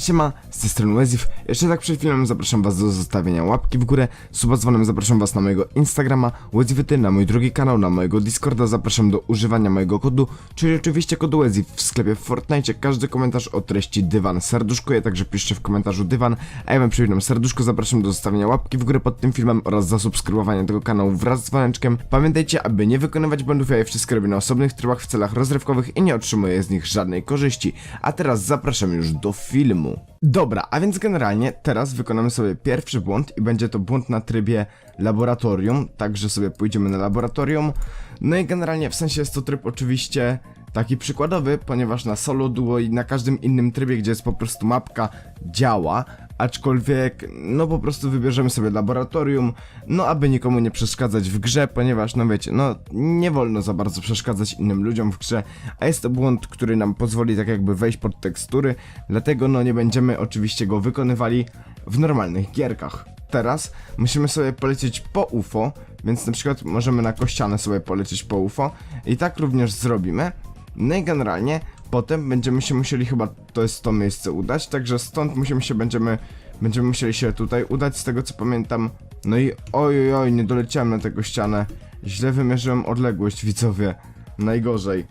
Siema, z tej strony Wezif. Jeszcze tak przed filmem zapraszam was do zostawienia łapki w górę, suba dzwonem zapraszam was na mojego Instagrama, Wezify, na mój drugi kanał, na mojego Discorda, zapraszam do używania mojego kodu, czyli oczywiście kodu Wezif w sklepie w Fortnite. Każdy komentarz o treści dywan serduszkuję, także piszcie w komentarzu dywan, a ja wam przypominam serduszko, zapraszam do zostawienia łapki w górę pod tym filmem oraz zasubskrybowania tego kanału wraz z dzwoneczkiem. Pamiętajcie, aby nie wykonywać błędów, ja je wszystkie robię na osobnych trybach w celach rozrywkowych i nie otrzymuję z nich żadnej korzyści. A teraz zapraszam już do filmu. Dobra, a więc generalnie teraz wykonamy sobie pierwszy błąd i będzie to błąd na trybie laboratorium, także sobie pójdziemy na laboratorium. No i generalnie w sensie jest to tryb oczywiście taki przykładowy, ponieważ na solo duo i na każdym innym trybie, gdzie jest po prostu mapka, działa, aczkolwiek no po prostu wybierzemy sobie laboratorium, no aby nikomu nie przeszkadzać w grze, ponieważ no wiecie, no nie wolno za bardzo przeszkadzać innym ludziom w grze, a jest to błąd, który nam pozwoli tak jakby wejść pod tekstury, dlatego no nie będziemy oczywiście go wykonywali w normalnych gierkach. Teraz musimy sobie polecieć po UFO, więc na przykład możemy na kościanę sobie polecieć po UFO i tak również zrobimy. No i generalnie potem będziemy się musieli chyba, to jest to miejsce udać, także stąd musimy się, będziemy, będziemy musieli się tutaj udać, z tego co pamiętam. No i oj, oj, oj, nie doleciałem na tego ścianę. Źle wymierzyłem odległość, widzowie. Najgorzej.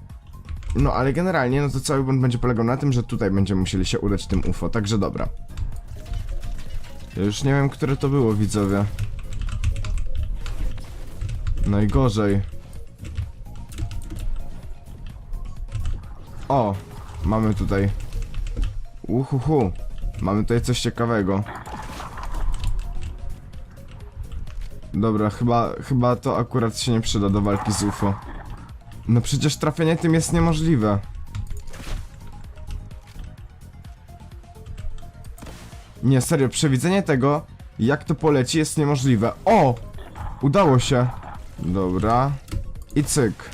No ale generalnie, no to cały błąd będzie polegał na tym, że tutaj będziemy musieli się udać tym UFO, także dobra. Ja już nie wiem, które to było, widzowie. Najgorzej. O, mamy tutaj. Uhuhu. Mamy tutaj coś ciekawego. Dobra, chyba, chyba to akurat się nie przyda do walki z UFO. No przecież trafienie tym jest niemożliwe. Nie, serio, przewidzenie tego, jak to poleci, jest niemożliwe. O! Udało się. Dobra. I cyk.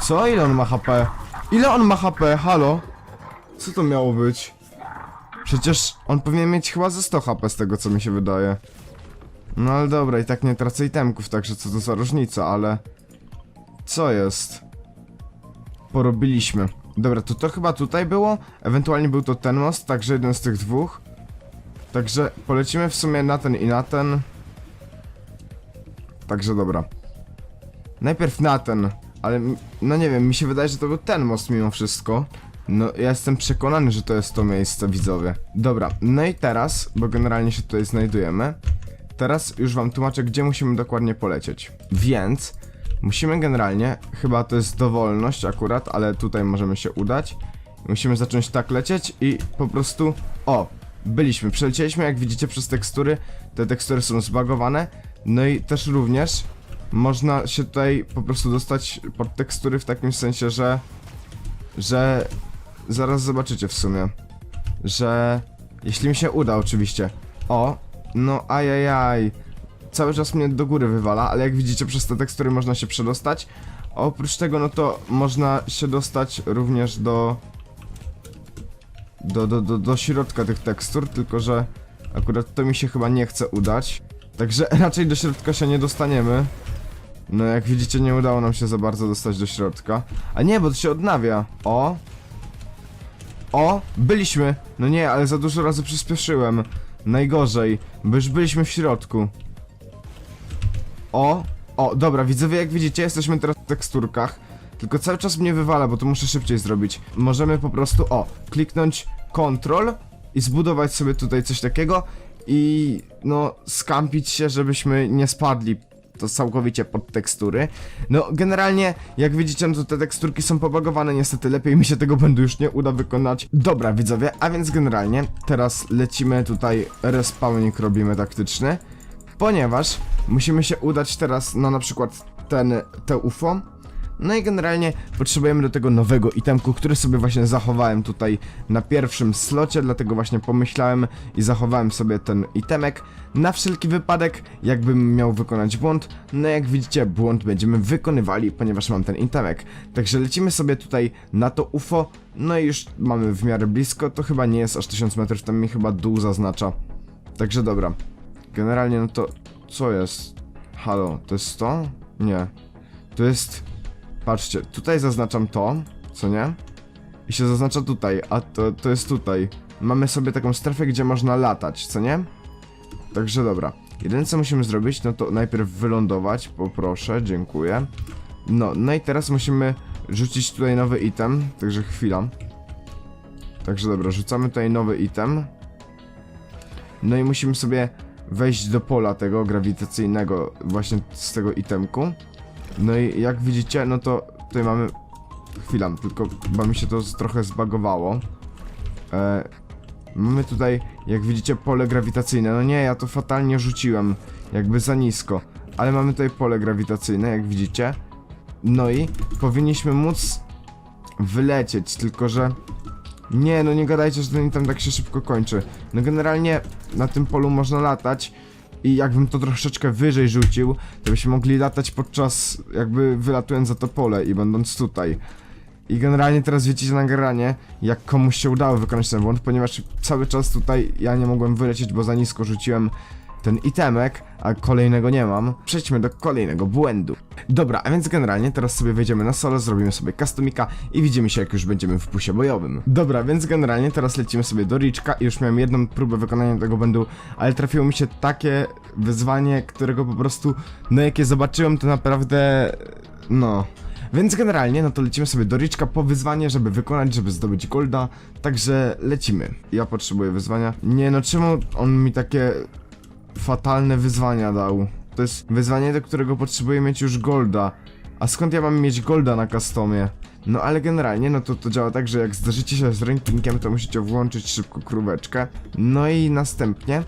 Co? Ile on ma HP? Ile on ma HP? Halo? Co to miało być? Przecież on powinien mieć chyba ze 100 HP z tego co mi się wydaje. No ale dobra, i tak nie tracę itemków, także co to za różnica, ale... Co jest? Porobiliśmy. Dobra, to to chyba tutaj było? Ewentualnie był to ten most, także jeden z tych dwóch. Także polecimy w sumie na ten i na ten. Także dobra. Najpierw na ten, ale no nie wiem, mi się wydaje, że to był ten most mimo wszystko. No, ja jestem przekonany, że to jest to miejsce, widzowie. Dobra, no i teraz, bo generalnie się tutaj znajdujemy, teraz już wam tłumaczę, gdzie musimy dokładnie polecieć. Więc musimy generalnie, chyba to jest dowolność akurat, ale tutaj możemy się udać. Musimy zacząć tak lecieć i po prostu, o, byliśmy, przelecieliśmy, jak widzicie przez tekstury, te tekstury są zbagowane, no i też również można się tutaj po prostu dostać pod tekstury w takim sensie, że że zaraz zobaczycie w sumie, że jeśli mi się uda oczywiście. O, no ajajaj. Cały czas mnie do góry wywala, ale jak widzicie przez te tekstury można się przedostać. A oprócz tego no to można się dostać również do do, do, do, do środka tych tekstur, tylko że akurat to mi się chyba nie chce udać. Także raczej do środka się nie dostaniemy. No jak widzicie nie udało nam się za bardzo dostać do środka. A nie, bo to się odnawia. O. O, byliśmy. No nie, ale za dużo razy przyspieszyłem. Najgorzej, bo już byliśmy w środku. O, o, dobra, widzowie, jak widzicie, jesteśmy teraz w teksturkach. Tylko cały czas mnie wywala, bo to muszę szybciej zrobić. Możemy po prostu, o, kliknąć Ctrl i zbudować sobie tutaj coś takiego i no skampić się, żebyśmy nie spadli to całkowicie pod tekstury. No generalnie, jak widzicie, no to te teksturki są pobagowane, niestety lepiej mi się tego będę już nie uda wykonać. Dobra widzowie, a więc generalnie teraz lecimy tutaj, respawnik robimy taktyczny, ponieważ musimy się udać teraz na na przykład ten, te UFO, no i generalnie potrzebujemy do tego nowego itemku, który sobie właśnie zachowałem tutaj na pierwszym slocie, dlatego właśnie pomyślałem i zachowałem sobie ten itemek na wszelki wypadek, jakbym miał wykonać błąd. No jak widzicie, błąd będziemy wykonywali, ponieważ mam ten itemek. Także lecimy sobie tutaj na to UFO, no i już mamy w miarę blisko, to chyba nie jest aż 1000 metrów, tam mi chyba dół zaznacza. Także dobra. Generalnie no to... co jest? Halo, to jest to? Nie. To jest... Patrzcie, tutaj zaznaczam to, co nie? I się zaznacza tutaj, a to, to jest tutaj. mamy sobie taką strefę, gdzie można latać, co nie? Także dobra. Jedyne co musimy zrobić, no to najpierw wylądować, poproszę, dziękuję. No, no i teraz musimy rzucić tutaj nowy item, także chwila. Także dobra, rzucamy tutaj nowy item. No i musimy sobie wejść do pola tego grawitacyjnego, właśnie z tego itemku. No i jak widzicie, no to tutaj mamy... Chwila, tylko chyba mi się to trochę zbagowało. E, mamy tutaj, jak widzicie, pole grawitacyjne. No nie, ja to fatalnie rzuciłem, jakby za nisko. Ale mamy tutaj pole grawitacyjne, jak widzicie. No i powinniśmy móc wylecieć, tylko że... Nie, no nie gadajcie, że ten item tak się szybko kończy. No generalnie na tym polu można latać i jakbym to troszeczkę wyżej rzucił, to byśmy mogli latać podczas jakby wylatując za to pole i będąc tutaj. I generalnie teraz widzicie na nagranie, jak komuś się udało wykonać ten błąd, ponieważ cały czas tutaj ja nie mogłem wylecieć, bo za nisko rzuciłem ten itemek, a kolejnego nie mam. Przejdźmy do kolejnego błędu. Dobra, a więc generalnie teraz sobie wejdziemy na solo, zrobimy sobie customika i widzimy się jak już będziemy w pusie bojowym. Dobra, więc generalnie teraz lecimy sobie do Richka i już miałem jedną próbę wykonania tego błędu, ale trafiło mi się takie wyzwanie, którego po prostu, no jakie zobaczyłem to naprawdę, no... Więc generalnie, no to lecimy sobie do Richka po wyzwanie, żeby wykonać, żeby zdobyć golda. Także lecimy. Ja potrzebuję wyzwania. Nie no, czemu on mi takie fatalne wyzwania dał? To jest wyzwanie, do którego potrzebuję mieć już golda. A skąd ja mam mieć golda na customie? No ale generalnie, no to to działa tak, że jak zderzycie się z rankingiem, to musicie włączyć szybko króweczkę. No i następnie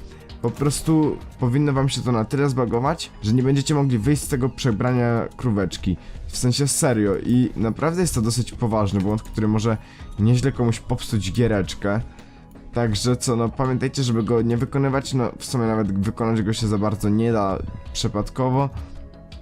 po prostu powinno wam się to na tyle zbagować, że nie będziecie mogli wyjść z tego przebrania króweczki. W sensie serio i naprawdę jest to dosyć poważny błąd, który może nieźle komuś popsuć giereczkę. Także co, no pamiętajcie, żeby go nie wykonywać, no w sumie nawet wykonać go się za bardzo nie da przypadkowo.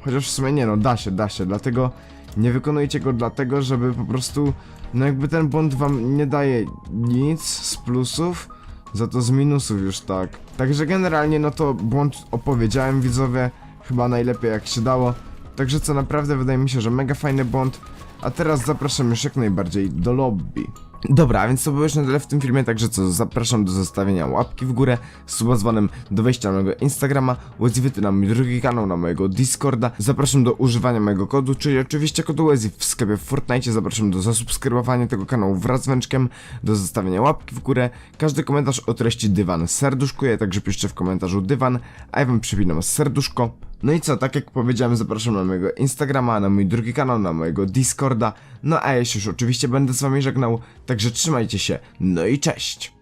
Chociaż w sumie nie no, da się, da się, dlatego nie wykonujcie go dlatego, żeby po prostu, no jakby ten błąd wam nie daje nic z plusów, za to z minusów już tak. Także generalnie no to błąd opowiedziałem widzowie, chyba najlepiej jak się dało. Także co naprawdę wydaje mi się, że mega fajny błąd. A teraz zapraszam już jak najbardziej do lobby. Dobra, więc to było już na tyle w tym filmie, także co, zapraszam do zostawienia łapki w górę, suba dzwonem, do wejścia na mojego Instagrama, Weziwyty na mój drugi kanał, na mojego Discorda, zapraszam do używania mojego kodu, czyli oczywiście kodu Wezi w sklepie w Fortnite, zapraszam do zasubskrybowania tego kanału wraz z węczkiem, do zostawienia łapki w górę, każdy komentarz o treści dywan serduszkuję, także piszcie w komentarzu dywan, a ja wam przypinam serduszko. No i co, tak jak powiedziałem, zapraszam na mojego Instagrama, na mój drugi kanał, na mojego Discorda. No a ja się już oczywiście będę z wami żegnał, także trzymajcie się, no i cześć!